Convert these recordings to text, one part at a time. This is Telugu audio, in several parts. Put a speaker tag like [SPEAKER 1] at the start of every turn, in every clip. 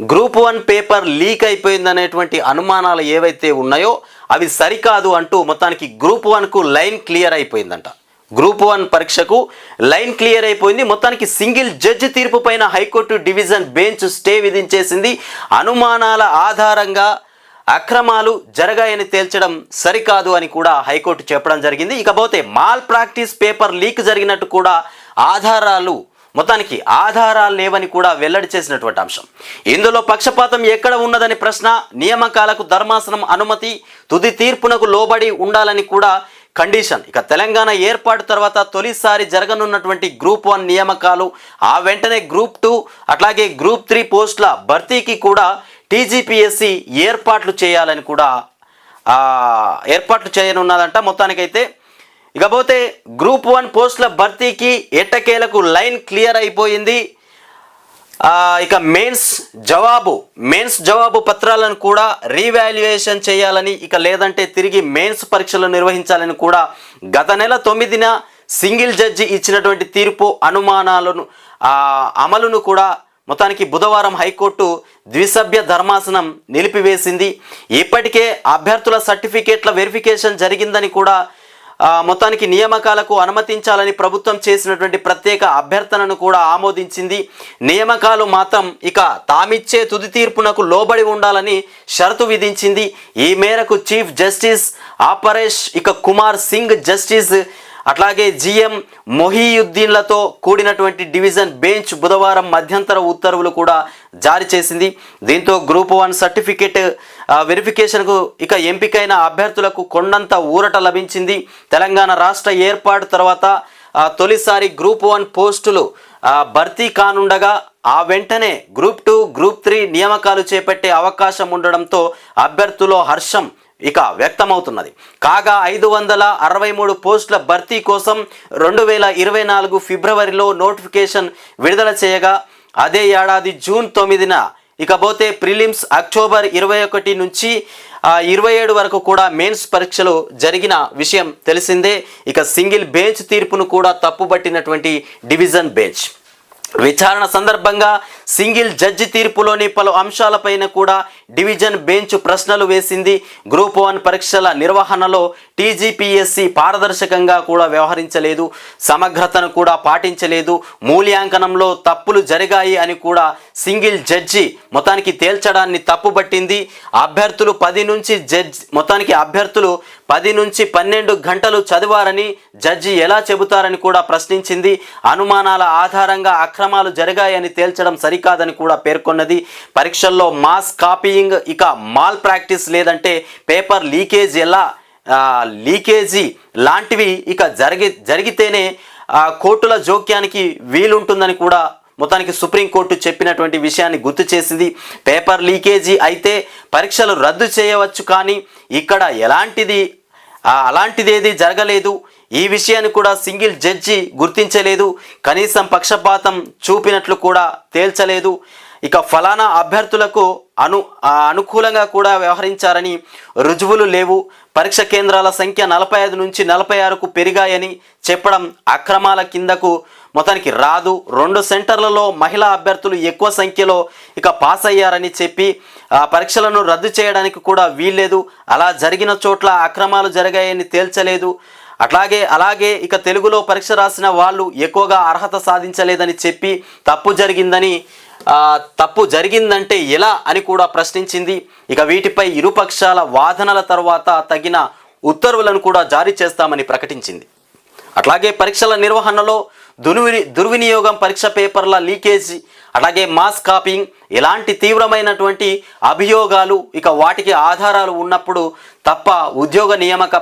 [SPEAKER 1] గ్రూప్ వన్ పేపర్ లీక్ అయిపోయిందనేటువంటి అనుమానాలు ఏవైతే ఉన్నాయో అవి సరికాదు అంటూ మొత్తానికి గ్రూప్ వన్కు లైన్ క్లియర్ అయిపోయిందంట. గ్రూప్ వన్ పరీక్షకు లైన్ క్లియర్ అయిపోయింది. మొత్తానికి సింగిల్ జడ్జి తీర్పు పైన high court division bench stay విధించేసింది. అనుమానాల ఆధారంగా అక్రమాలు జరగాయని తేల్చడం సరికాదు అని కూడా హైకోర్టు చెప్పడం జరిగింది. ఇకపోతే మాల్ ప్రాక్టీస్ పేపర్ లీక్ జరిగినట్టు కూడా ఆధారాలు మొత్తానికి ఆధారాలు లేవని కూడా వెల్లడి చేసినటువంటి అంశం. ఇందులో పక్షపాతం ఎక్కడ ఉన్నదని ప్రశ్న నియామకాలకు ధర్మాసనం అనుమతి తుది తీర్పునకు లోబడి ఉండాలని కూడా కండిషన్. ఇక తెలంగాణ ఏర్పాటు తర్వాత తొలిసారి జరగనున్నటువంటి గ్రూప్ వన్ నియామకాలు ఆ వెంటనే గ్రూప్ టూ అట్లాగే గ్రూప్ త్రీ పోస్టుల భర్తీకి కూడా టీజీపీఎస్సి ఏర్పాట్లు చేయాలని కూడా ఏర్పాట్లు చేయనున్నదంట. మొత్తానికైతే ఇకపోతే గ్రూప్ వన్ పోస్టుల భర్తీకి ఎట్టకేలకు లైన్ క్లియర్ అయిపోయింది. ఇక మెయిన్స్ జవాబు మెయిన్స్ జవాబు పత్రాలను కూడా రీవాల్యుయేషన్ చేయాలని ఇక లేదంటే తిరిగి మెయిన్స్ పరీక్షలు నిర్వహించాలని కూడా గత నెల తొమ్మిదిన సింగిల్ జడ్జి ఇచ్చినటువంటి తీర్పు అనుమానాలను అమలును కూడా మొత్తానికి బుధవారం హైకోర్టు ద్విసభ్య ధర్మాసనం నిలిపివేసింది. ఇప్పటికే అభ్యర్థుల సర్టిఫికేట్ల వెరిఫికేషన్ జరిగిందని కూడా మొత్తానికి నియామకాలకు అనుమతించాలని ప్రభుత్వం చేసినటువంటి ప్రత్యేక అభ్యర్థనను కూడా ఆమోదించింది. నియామకాలు మాత్రం ఇక తామిచ్చే తుది తీర్పునకు లోబడి ఉండాలని షరతు విధించింది. ఈ మేరకు చీఫ్ జస్టిస్ ఆపరేష్ ఇక కుమార్ సింగ్ జస్టిస్ అట్లాగే జిఎం మొహీయుద్దీన్లతో కూడినటువంటి డివిజన్ బెంచ్ బుధవారం మధ్యంతర ఉత్తర్వులు కూడా జారీ చేసింది. దీంతో గ్రూప్ వన్ సర్టిఫికేట్ వెరిఫికేషన్కు ఇక ఎంపికైన అభ్యర్థులకు కొండంత ఊరట లభించింది. తెలంగాణ రాష్ట్ర ఏర్పాటు తర్వాత తొలిసారి గ్రూప్ వన్ పోస్టులు భర్తీ కానుండగా ఆ వెంటనే గ్రూప్ టూ గ్రూప్ త్రీ నియామకాలు చేపట్టే అవకాశం ఉండడంతో అభ్యర్థులో హర్షం ఇక వ్యక్తమవుతున్నది. కాగా ఐదు వందల అరవై మూడు పోస్టుల భర్తీ కోసం రెండు వేల ఇరవై నాలుగు ఫిబ్రవరిలో నోటిఫికేషన్ విడుదల చేయగా అదే ఏడాది జూన్ తొమ్మిదిన ఇకపోతే ప్రిలిమ్స్ అక్టోబర్ ఇరవై ఒకటి నుంచి ఇరవై ఏడు వరకు కూడా మెయిన్స్ పరీక్షలు జరిగిన విషయం తెలిసిందే. ఇక సింగిల్ బెంచ్ తీర్పును కూడా తప్పుపట్టినటువంటి డివిజన్ బెంచ్. విచారణ సందర్భంగా సింగిల్ జడ్జి తీర్పులోని పలు అంశాలపైన కూడా డివిజన్ బెంచ్ ప్రశ్నలు వేసింది. గ్రూప్ వన్ పరీక్షల నిర్వహణలో టీజీపీఎస్సి పారదర్శకంగా కూడా వ్యవహరించలేదు. సమగ్రతను కూడా పాటించలేదు. మూల్యాంకనంలో తప్పులు జరిగాయి అని కూడా సింగిల్ జడ్జి మొత్తానికి తేల్చడాన్ని తప్పుబట్టింది అభ్యర్థులు పది నుంచి జడ్జి మొత్తానికి అభ్యర్థులు పది నుంచి పన్నెండు గంటలు చదివారని జడ్జి ఎలా చెబుతారని కూడా ప్రశ్నించింది. అనుమానాల ఆధారంగా అక్రమాలు జరిగాయని తేల్చడం సరికాదని కూడా పేర్కొన్నది. పరీక్షల్లో మాస్ కాపీయింగ్ ఇక మాల్ ప్రాక్టీస్ లేదంటే పేపర్ లీకేజ్ ఎలా? లీకేజీ లాంటివి ఇక జరిగి జరిగితేనే కోర్టుల జోక్యానికి వీలుంటుందని కూడా మొత్తానికి సుప్రీంకోర్టు చెప్పినటువంటి విషయాన్ని గుర్తు చేసింది. పేపర్ లీకేజీ అయితే పరీక్షలు రద్దు చేయవచ్చు కానీ ఇక్కడ ఎలాంటిది అలాంటిది అలాంటిదేది జరగలేదు. ఈ విషయాన్ని కూడా సింగిల్ జడ్జి గుర్తించలేదు. కనీసం పక్షపాతం చూపినట్లు కూడా తేల్చలేదు. ఇక ఫలానా అభ్యర్థులకు అను అనుకూలంగా కూడా వ్యవహరించారని రుజువులు లేవు. పరీక్ష కేంద్రాల సంఖ్య నలభై ఐదు నుంచి నలభై ఆరుకు పెరిగాయని చెప్పడం అక్రమాల కిందకు మొత్తానికి రాదు. రెండు సెంటర్లలో మహిళా అభ్యర్థులు ఎక్కువ సంఖ్యలో ఇక పాస్ అయ్యారని చెప్పి ఆ పరీక్షలను రద్దు చేయడానికి కూడా వీల్లేదు. అలా జరిగిన చోట్ల అక్రమాలు జరిగాయని తేల్చలేదు. అట్లాగే అలాగే ఇక తెలుగులో పరీక్ష రాసిన వాళ్ళు ఎక్కువగా అర్హత సాధించలేదని చెప్పి తప్పు జరిగిందని తప్పు జరిగిందంటే ఎలా అని కూడా ప్రశ్నించింది. ఇక వీటిపై ఇరుపక్షాల వాదనల తర్వాత తగిన ఉత్తర్వులను కూడా జారీ చేస్తామని ప్రకటించింది. అట్లాగే పరీక్షల నిర్వహణలో దుర్విని దుర్వినియోగం పరీక్ష పేపర్ల లీకేజీ అలాగే మాస్ కాపింగ్ ఇలాంటి తీవ్రమైనటువంటి అభియోగాలు ఇక వాటికి ఆధారాలు ఉన్నప్పుడు తప్ప ఉద్యోగ నియామక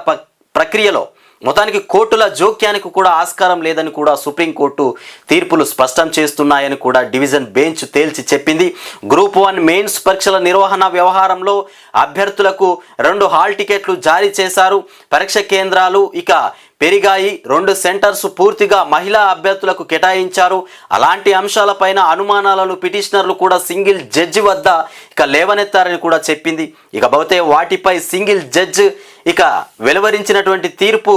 [SPEAKER 1] ప్రక్రియలో మొత్తానికి కోర్టుల జోక్యానికి కూడా ఆస్కారం లేదని కూడా సుప్రీంకోర్టు తీర్పులు స్పష్టం చేస్తున్నాయని కూడా డివిజన్ బెంచ్ తేల్చి చెప్పింది. గ్రూప్ వన్ మెయిన్స్ పరీక్షల నిర్వహణ వ్యవహారంలో అభ్యర్థులకు రెండు హాల్ టికెట్లు జారీ చేశారు. పరీక్ష కేంద్రాలు ఇక పెరిగాయి. రెండు సెంటర్స్ పూర్తిగా మహిళా అభ్యర్థులకు కేటాయించారు. అలాంటి అంశాలపైన అనుమానాలను పిటిషనర్లు కూడా సింగిల్ జడ్జి వద్ద ఇక లేవనెత్తారని కూడా చెప్పింది. ఇకపోతే వాటిపై సింగిల్ జడ్జ్ ఇక వెలువరించినటువంటి తీర్పు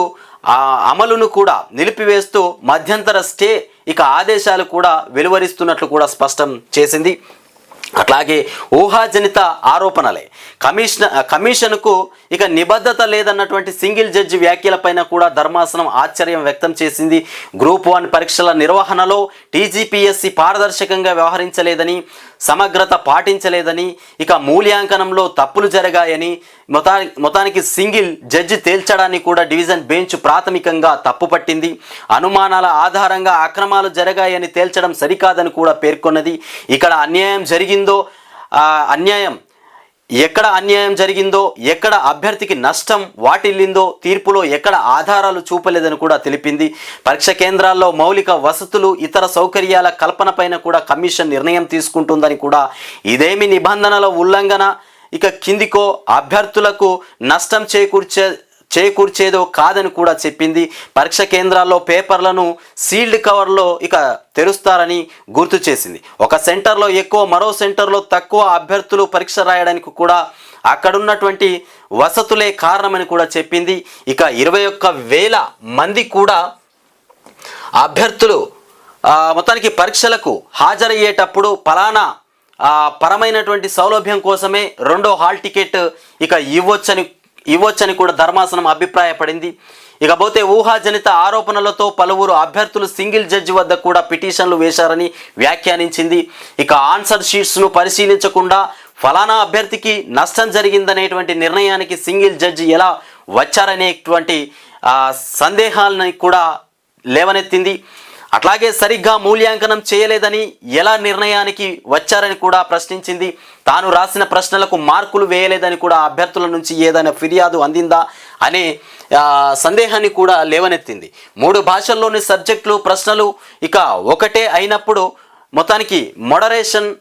[SPEAKER 1] ఆ అమలును కూడా నిలిపివేస్తూ మధ్యంతర స్టే ఇక ఆదేశాలు కూడా వెలువరిస్తున్నట్లు కూడా స్పష్టం చేసింది. అట్లాగే ఊహాజనిత ఆరోపణలే. కమిషన్ కమిషన్కు ఇక నిబద్ధత లేదన్నటువంటి సింగిల్ జడ్జి వ్యాఖ్యలపైన కూడా ధర్మాసనం ఆశ్చర్యం వ్యక్తం చేసింది. గ్రూప్ వన్ పరీక్షల నిర్వహణలో టీజీపీఎస్సి పారదర్శకంగా వ్యవహరించలేదని సమగ్రత పాటించలేదని ఇక మూల్యాంకనంలో తప్పులు జరిగాయని మొతా మొత్తానికి సింగిల్ జడ్జి తేల్చడాన్ని కూడా డివిజన్ బెంచ్ ప్రాథమికంగా తప్పుపట్టింది అనుమానాల ఆధారంగా అక్రమాలు జరిగాయని తేల్చడం సరికాదని కూడా పేర్కొన్నది. ఇక్కడ అన్యాయం జరిగిందో అన్యాయం ఎక్కడ అన్యాయం జరిగిందో ఎక్కడ అభ్యర్థికి నష్టం వాటిల్లిందో తీర్పులో ఎక్కడ ఆధారాలు చూపలేదని కూడా తెలిపింది. పరీక్ష కేంద్రాల్లో మౌలిక వసతులు ఇతర సౌకర్యాల కల్పనపైన కూడా కమిషన్ నిర్ణయం తీసుకుంటుందని కూడా ఇదేమి నిబంధనల ఉల్లంఘన? ఇక కిందికో అభ్యర్థులకు నష్టం చేకూర్చే చేకూర్చేదో కాదని కూడా చెప్పింది. పరీక్ష కేంద్రాల్లో పేపర్లను సీల్డ్ కవర్లో ఇక తెరుస్తారని గుర్తు చేసింది. ఒక సెంటర్లో ఎక్కువ మరో సెంటర్లో తక్కువ అభ్యర్థులు పరీక్ష రాయడానికి కూడా అక్కడున్నటువంటి వసతులే కారణమని కూడా చెప్పింది. ఇక ఇరవై ఒక్క వేల మంది కూడా అభ్యర్థులు మొత్తానికి పరీక్షలకు హాజరయ్యేటప్పుడు ఫలానా పరమైనటువంటి సౌలభ్యం కోసమే రెండో హాల్ టికెట్ ఇక ఇవ్వొచ్చని ఇవ్వొచ్చని కూడా ధర్మాసనం అభిప్రాయపడింది. ఇకపోతే ఊహాజనిత ఆరోపణలతో పలువురు అభ్యర్థులు సింగిల్ జడ్జి వద్ద కూడా పిటిషన్లు వేశారని వ్యాఖ్యానించింది. ఇక ఆన్సర్ షీట్స్ను పరిశీలించకుండా ఫలానా అభ్యర్థికి నష్టం జరిగిందనేటువంటి నిర్ణయానికి సింగిల్ జడ్జి ఎలా వచ్చారనేటువంటి సందేహాలని కూడా లేవనెత్తింది. అట్లాగే సరిగ్గా మూల్యాంకనం చేయలేదని ఎలా నిర్ణయానికి వచ్చారని కూడా ప్రశ్నించింది. తాను రాసిన ప్రశ్నలకు మార్కులు వేయలేదని కూడా అభ్యర్థుల నుంచి ఏదైనా ఫిర్యాదు అందిందా అనే సందేహాన్ని కూడా లేవనెత్తింది. మూడు భాషల్లోని సబ్జెక్టులు ప్రశ్నలు ఇక ఒకటే అయినప్పుడు మొత్తానికి మోడరేషన్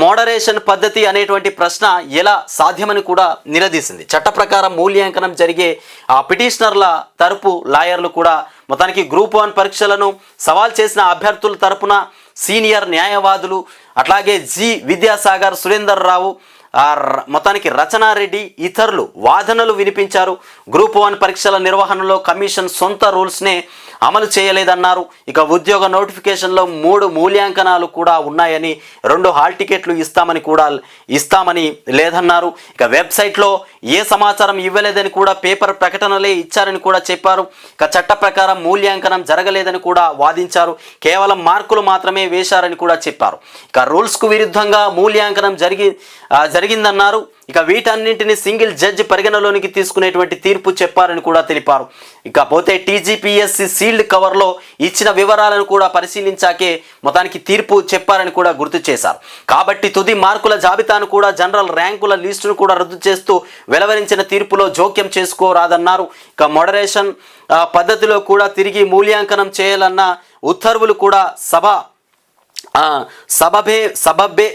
[SPEAKER 1] మోడరేషన్ పద్ధతి అనేటువంటి ప్రశ్న ఎలా సాధ్యమని కూడా నిలదీసింది. చట్ట ప్రకారం మూల్యాంకనం జరిగే ఆ పిటిషనర్ల తరపు లాయర్లు కూడా మొత్తానికి గ్రూప్ వన్ పరీక్షలను సవాల్ చేసిన అభ్యర్థుల తరపున సీనియర్ న్యాయవాదులు అట్లాగే జి విద్యాసాగర్ సురేందర్ రావు మొత్తానికి రచనారెడ్డి ఇతరులు వాదనలు వినిపించారు. గ్రూప్ వన్ పరీక్షల నిర్వహణలో కమిషన్ సొంత రూల్స్నే అమలు చేయలేదన్నారు. ఇక ఉద్యోగ నోటిఫికేషన్లో మూడు మూల్యాంకనాలు కూడా ఉన్నాయని రెండు హాల్ టికెట్లు ఇస్తామని కూడా ఇస్తామని లేదన్నారు. ఇక వెబ్సైట్లో ఏ సమాచారం ఇవ్వలేదని కూడా పేపర్ ప్రకటనలే ఇచ్చారని కూడా చెప్పారు. ఇక చట్ట ప్రకారం మూల్యాంకనం జరగలేదని కూడా వాదించారు. కేవలం మార్కులు మాత్రమే వేశారని కూడా చెప్పారు. ఇక రూల్స్కు విరుద్ధంగా మూల్యాంకనం జరిగి జరిగిందన్నారు. ఇక వీటన్నింటిని సింగిల్ జడ్జి పరిగణలోనికి తీసుకునేటువంటి తీర్పు చెప్పారని కూడా తెలిపారు. ఇకపోతే టీజీపీఎస్సి సీల్డ్ కవర్లో ఇచ్చిన వివరాలను కూడా పరిశీలించాకే మొత్తానికి తీర్పు చెప్పారని కూడా గుర్తు చేశారు. కాబట్టి తుది మార్కుల జాబితాను కూడా జనరల్ ర్యాంకుల లిస్టును కూడా రద్దు చేస్తూ వెలువరించిన తీర్పులో జోక్యం చేసుకోరాదన్నారు. ఇక మోడరేషన్ పద్ధతిలో కూడా తిరిగి మూల్యాంకనం చేయాలన్న ఉత్తర్వులు కూడా సభ సభభే సబబే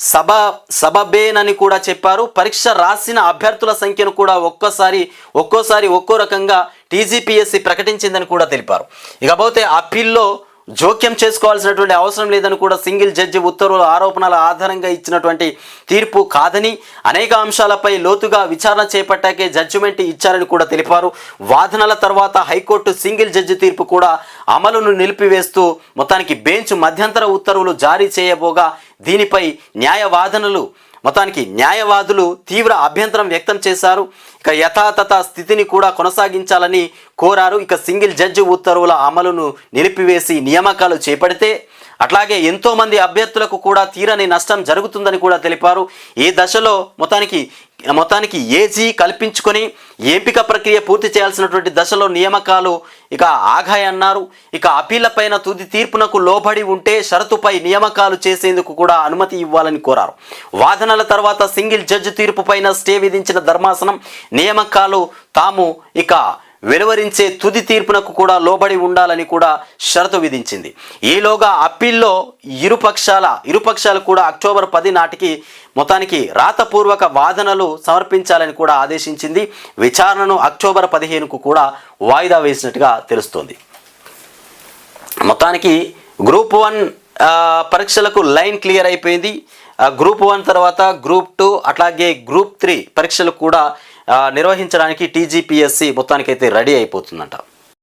[SPEAKER 1] సభ ఆ, అని కూడా చెప్పారు. పరీక్ష రాసిన అభ్యర్థుల సంఖ్యను కూడా ఒక్కోసారి ఒక్కోసారి ఒక్కో రకంగా టీజీపీఎస్సీ ప్రకటించిందని కూడా తెలిపారు. ఇకపోతే అప్పీల్లో జోక్యం చేసుకోవాల్సినటువంటి అవసరం లేదని కూడా సింగిల్ జడ్జి ఉత్తర్వుల ఆరోపణల ఆధారంగా ఇచ్చినటువంటి తీర్పు కాదని అనేక అంశాలపై లోతుగా విచారణ చేపట్టాకే జడ్జిమెంట్ ఇచ్చారని కూడా తెలిపారు. వాదనల తర్వాత హైకోర్టు సింగిల్ జడ్జి తీర్పు కూడా అమలును నిలిపివేస్తూ మొత్తానికి బెంచ్ మధ్యంతర ఉత్తర్వులు జారీ చేయబోగా దీనిపై న్యాయవాదనలు మొత్తానికి న్యాయవాదులు తీవ్ర అభ్యంతరం వ్యక్తం చేశారు. ఇక యథాతథ స్థితిని కూడా కొనసాగించాలని కోరారు. ఇక సింగిల్ జడ్జి ఉత్తర్వుల అమలును నిలిపివేసి నియామకాలు చేపడితే అట్లాగే ఎంతోమంది అభ్యర్థులకు కూడా తీరని నష్టం జరుగుతుందని కూడా తెలిపారు. ఈ దశలో మొత్తానికి మొత్తానికి ఏజీ కల్పించుకొని ఎంపిక ప్రక్రియ పూర్తి చేయాల్సినటువంటి దశలో నియామకాలు ఇక ఆగాయన్నారు ఇక అప్పీళ్ళపైన తుది తీర్పునకు లోబడి ఉంటే షరతుపై నియామకాలు చేసేందుకు కూడా అనుమతి ఇవ్వాలని కోరారు. వాదనల తర్వాత సింగిల్ జడ్జి తీర్పుపైన స్టే విధించిన ధర్మాసనం నియామకాలు తాము ఇక వెలువరించే తుది తీర్పునకు కూడా లోబడి ఉండాలని కూడా షరతు విధించింది. ఈలోగా అప్పీల్లో ఇరుపక్షాల ఇరుపక్షాలు కూడా అక్టోబర్ పది నాటికి మొత్తానికి రాతపూర్వక వాదనలు సమర్పించాలని కూడా ఆదేశించింది. విచారణను అక్టోబర్ పదిహేనుకు కూడా వాయిదా వేసినట్టుగా తెలుస్తోంది. మొత్తానికి గ్రూప్ వన్ పరీక్షలకు లైన్ క్లియర్ అయిపోయింది. గ్రూప్ వన్ తర్వాత గ్రూప్ టూ అట్లాగే గ్రూప్ త్రీ పరీక్షలు కూడా నిర్వహించడానికి టీజీపీఎస్సి మొత్తానికైతే రెడీ అయిపోతుందంట.